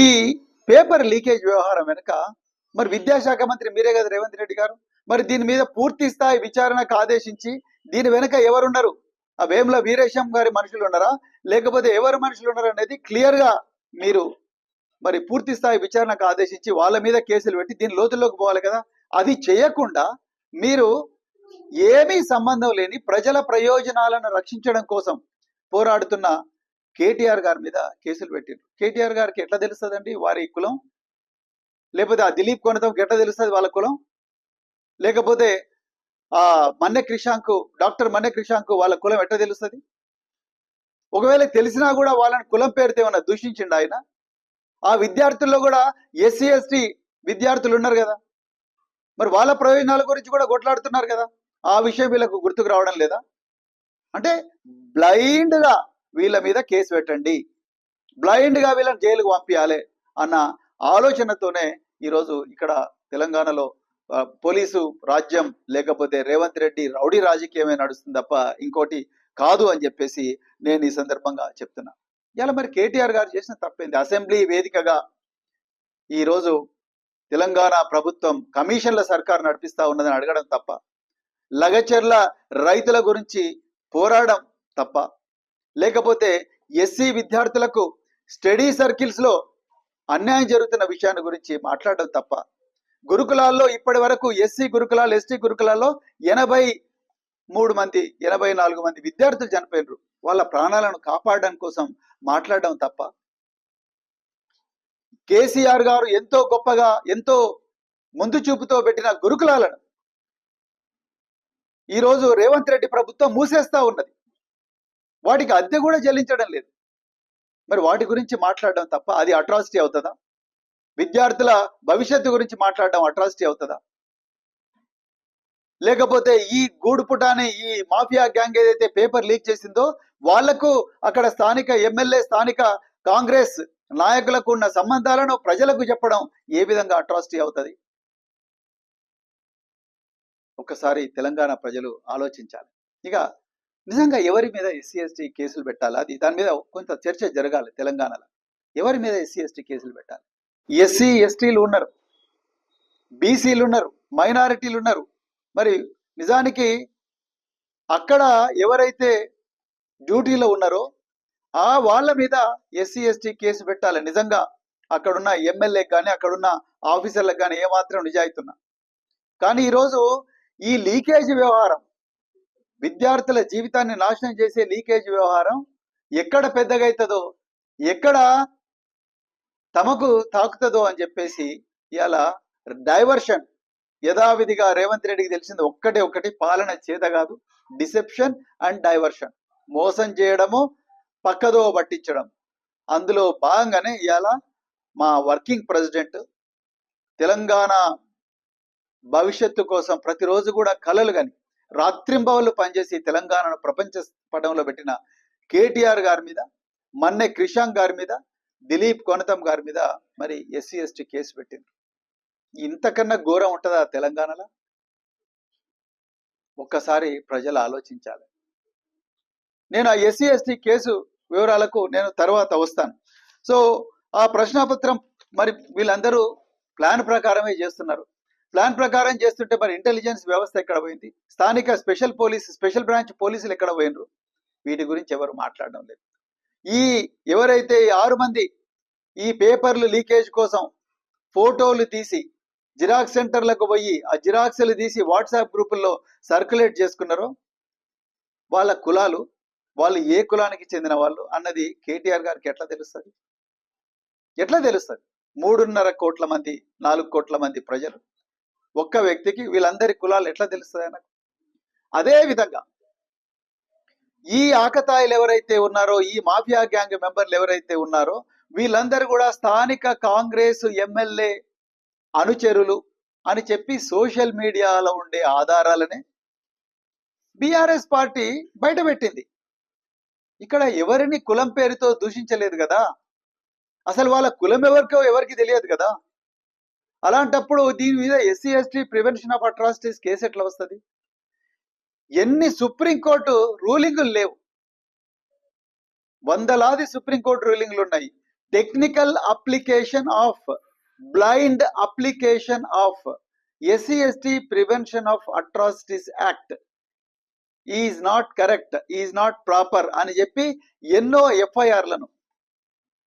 ఈ paper leakage వ్యవహారం వెనుక మరి విద్యాశాఖ మంత్రి మీరే కదా రేవంత్ రెడ్డి గారు? మరి దీని మీద పూర్తి స్థాయి విచారణకు ఆదేశించి దీని వెనుక ఎవరున్నారు? ఆ వేముల వీరేశం గారి మనుషులు ఉన్నారా? లేకపోతే ఎవరు మనుషులు ఉన్నారు అనేది క్లియర్గా మీరు మరి పూర్తి స్థాయి విచారణకు ఆదేశించి వాళ్ళ మీద కేసులు పెట్టి దీని లోతుల్లోకి పోవాలి కదా? అది చేయకుండా మీరు ఏమీ సంబంధం లేని ప్రజల ప్రయోజనాలను రక్షించడం కోసం పోరాడుతున్న కేటీఆర్ గారి మీద కేసులు పెట్టిండ్రు. కేటీఆర్ గారికి ఎట్లా తెలుస్తుందండి? వారి కులం? లేకపోతే ఆ దిలీప్ కొనతం ఎట్లా తెలుస్తుంది వాళ్ళ కులం? లేకపోతే ఆ మన్నె క్రిషాంకు డాక్టర్ మన్నె క్రిషాంకు వాళ్ళ కులం ఎట్లా తెలుస్తుంది? ఒకవేళ తెలిసినా కూడా వాళ్ళని కులం పేరుతో ఏమన్నా దూషించిండు ఆయన? ఆ విద్యార్థుల్లో కూడా ఎస్సీ ఎస్టీ విద్యార్థులు ఉన్నారు కదా? మరి వాళ్ళ ప్రయోజనాల గురించి కూడా కొట్లాడుతున్నారు కదా? ఆ విషయం వీళ్ళకు గుర్తుకు రావడం లేదా? అంటే బ్లైండ్గా వీళ్ళ మీద కేసు పెట్టండి. బ్లైండ్గా వీళ్ళని జైలుకు పంపించాలి అన్న ఆలోచనతోనే ఈరోజు ఇక్కడ తెలంగాణలో పోలీసు రాజ్యం లేకపోతే రేవంత్ రెడ్డి రౌడీ రాజకీయమే నడుస్తుంది తప్ప ఇంకోటి కాదు అని చెప్పేసి నేను ఈ సందర్భంగా చెప్తున్నా. ఇలా మరి కేటీఆర్ గారు చేసిన తప్పింది? అసెంబ్లీ వేదికగా ఈరోజు తెలంగాణ ప్రభుత్వం కమిషన్ల సర్కార్ నడిపిస్తా ఉన్నదని అడగడం తప్ప లగచర్ల రైతుల గురించి పోరాడడం తప్ప లేకపోతే ఎస్సీ విద్యార్థులకు స్టడీ సర్కిల్స్లో అన్యాయం జరుగుతున్న విషయాన్ని గురించి మాట్లాడడం తప్ప. గురుకులాల్లో ఇప్పటి వరకు ఎస్సీ గురుకులాలు ఎస్టీ గురుకులాల్లో ఎనభై మూడు మంది ఎనభై నాలుగు మంది విద్యార్థులు చనిపోయినారు. వాళ్ళ ప్రాణాలను కాపాడడం కోసం మాట్లాడడం తప్ప. కేసీఆర్ గారు ఎంతో గొప్పగా ఎంతో ముందు చూపుతో పెట్టిన గురుకులాలను ఈరోజు రేవంత్ రెడ్డి ప్రభుత్వం మూసేస్తా ఉన్నది. వాటికి అద్దె కూడా చెల్లించడం లేదు. మరి వాటి గురించి మాట్లాడడం తప్ప అది అట్రాసిటీ అవుతుందా? విద్యార్థుల భవిష్యత్తు గురించి మాట్లాడడం అట్రాసిటీ అవుతుందా? లేకపోతే ఈ గూడుపుటాని ఈ మాఫియా గ్యాంగ్ ఏదైతే పేపర్ లీక్ చేసిందో వాళ్ళకు అక్కడ స్థానిక ఎమ్మెల్యే స్థానిక కాంగ్రెస్ నాయకులకు ఉన్న సంబంధాలను ప్రజలకు చెప్పడం ఏ విధంగా అట్రాసిటీ అవుతుంది? ఒక్కసారి తెలంగాణ ప్రజలు ఆలోచించాలి. ఇక నిజంగా ఎవరి మీద ఎస్సీ ఎస్టీ కేసులు పెట్టాలి? అది దాని మీద కొంత చర్చ జరగాలి తెలంగాణలో. ఎవరి మీద ఎస్సీ ఎస్టీ కేసులు పెట్టాలి? ఎస్సీ ఎస్టీలు ఉన్నారు. బీసీలు ఉన్నారు. మైనారిటీలు ఉన్నారు. మరి నిజానికి అక్కడ ఎవరైతే డ్యూటీలో ఉన్నారో ఆ వాళ్ళ మీద ఎస్సీ ఎస్టీ కేసు పెట్టాలి నిజంగా. అక్కడున్న ఎమ్మెల్యే కానీ అక్కడున్న ఆఫీసర్లకు కానీ ఏమాత్రం నిజాయితున్నా కానీ ఈరోజు ఈ లీకేజ్ వ్యవహారం విద్యార్థుల జీవితాన్ని నాశనం చేసే లీకేజ్ వ్యవహారం ఎక్కడ పెద్దగా అవుతుందో ఎక్కడ తమకు తాకుతుందో అని చెప్పేసి ఇలా డైవర్షన్. యథావిధిగా రేవంత్ రెడ్డికి తెలిసింది ఒక్కటే ఒక్కటి పాలన చేత కాదు డిసెప్షన్ అండ్ డైవర్షన్. మోసం చేయడము పక్కదో పట్టించడం. అందులో భాగంగానే ఇవాళ మా వర్కింగ్ ప్రెసిడెంట్ తెలంగాణ భవిష్యత్తు కోసం ప్రతిరోజు కూడా కలలు కానీ రాత్రింబవళ్ళు పనిచేసి తెలంగాణను ప్రపంచ పటంలో పెట్టిన కేటీఆర్ గారి మీద మన్నె క్రిషాంక్ గారి మీద దిలీప్ కొనతం గారి మీద మరి ఎస్సీ ఎస్టీ కేసు పెట్టింది ఇంతకన్నా ఘోరం ఉంటుందా తెలంగాణలో? ఒక్కసారి ప్రజలు ఆలోచించాలి. నేను ఆ ఎస్సీ ఎస్టీ కేసు వివరాలకు నేను తర్వాత వస్తాను. సో ఆ ప్రశ్నాపత్రం మరి వీళ్ళందరూ ప్లాన్ ప్రకారమే చేస్తున్నారు. ప్లాన్ ప్రకారం చేస్తుంటే మరి ఇంటెలిజెన్స్ వ్యవస్థ ఎక్కడ పోయింది? స్థానిక స్పెషల్ పోలీస్ స్పెషల్ బ్రాంచ్ పోలీసులు ఎక్కడ పోయినరు? వీటి గురించి ఎవరు మాట్లాడడం లేదు. ఈ ఎవరైతే ఆరు మంది ఈ పేపర్లు లీకేజ్ కోసం ఫోటోలు తీసి జిరాక్స్ సెంటర్లకు పోయి ఆ జిరాక్స్లు తీసి వాట్సాప్ గ్రూపుల్లో సర్క్యులేట్ చేసుకున్నారో? వాళ్ళ కులాలు వాళ్ళు ఏ కులానికి చెందిన వాళ్ళు అన్నది కేటీఆర్ గారికి ఎట్లా తెలుస్తుంది? ఎట్లా తెలుస్తుంది? మూడున్నర కోట్ల మంది నాలుగు కోట్ల మంది ప్రజలు ఒక్క వ్యక్తికి వీళ్ళందరి కులాలు ఎట్లా తెలుస్తుంది ఆయనకు? అదే విధంగా ఈ ఆకతాయిలు ఎవరైతే ఉన్నారో ఈ మాఫియా గ్యాంగ్ మెంబర్లు ఎవరైతే ఉన్నారో వీళ్ళందరూ కూడా స్థానిక కాంగ్రెస్ ఎమ్మెల్యే అనుచరులు అని చెప్పి సోషల్ మీడియాలో ఉండే ఆధారాలనే బీఆర్ఎస్ పార్టీ బయటపెట్టింది. ఇక్కడ ఎవరిని కులం పేరుతో దూషించలేదు కదా? అసలు వాళ్ళ కులం ఎవరికో ఎవరికి తెలియదు కదా? అలాంటప్పుడు దీని మీద SC ST prevention of atrocities case ఎట్లా వస్తుంది? ఎన్ని సుప్రీంకోర్టు రూలింగులు లేవు. వందలాది సుప్రీంకోర్టు రూలింగ్లు ఉన్నాయి technical application of blind application of SC ST prevention of atrocities act is not correct is not proper అని చెప్పి ఎన్నో ఎఫ్ఐఆర్లను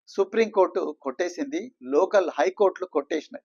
సుప్రీంకోర్టు కొట్టేసింది. లోకల్ హైకోర్టులు కొట్టేసినాయి.